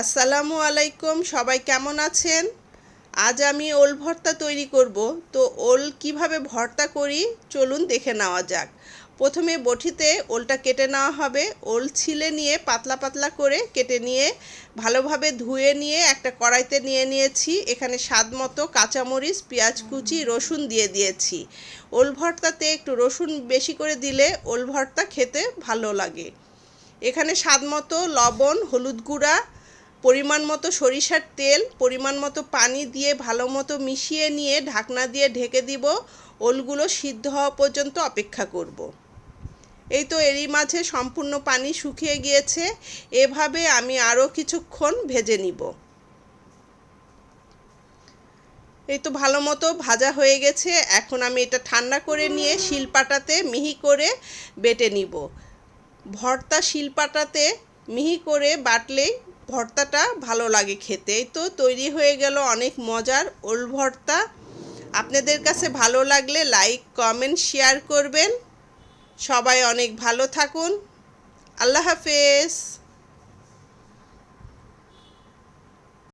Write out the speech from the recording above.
আসসালামু আলাইকুম, সবাই কেমন আছেন? আজ আমি ওল ভর্তা তৈরি করব। তো ওল কীভাবে ভর্তা করি? চলুন দেখে নেওয়া যাক। প্রথমে বটিতে ওলটা কেটে নেওয়া হবে। ওল ছিলে নিয়ে পাতলা পাতলা করে কেটে নিয়ে ভালোভাবে ধুয়ে নিয়ে একটা কড়াইতে নিয়ে নিয়েছি। এখানে স্বাদ মতো কাঁচামরিচ, পেঁয়াজ কুচি, রসুন দিয়ে দিয়েছি। ওল ভর্তাতে একটু রসুন বেশি করে দিলে ওল ভর্তা খেতে ভালো লাগে। এখানে স্বাদ মতো লবণ, হলুদ গুঁড়া পরিমাণ মতো সরিষার তেল, পরিমাণ মতো পানি দিয়ে ভালো মতো মিশিয়ে নিয়ে ঢাকনা দিয়ে ঢেকে দিব। ওলগুলো সিদ্ধ হওয়া পর্যন্ত অপেক্ষা করব। এই তো এরই মাঝে সম্পূর্ণ পানি শুকিয়ে গিয়েছে। এভাবে আমি আরও কিছুক্ষণ ভেজে নিব। এই তো ভালো মতো ভাজা হয়ে গেছে। এখন আমি এটা ঠান্ডা করে নিয়ে শিলপাটাতে মিহি করে বেটে নিব। ভর্তা শিলপাটাতে মিহি করে বাটলেই ভর্তাটা ভালো লাগে খেতে। তো তৈরি হয়ে গেল অনেক মজার ওল ভর্তা। আপনাদের কাছে ভালো লাগলে লাইক, কমেন্ট, শেয়ার করবেন। সবাই অনেক ভালো থাকুন। আল্লাহ হাফেজ।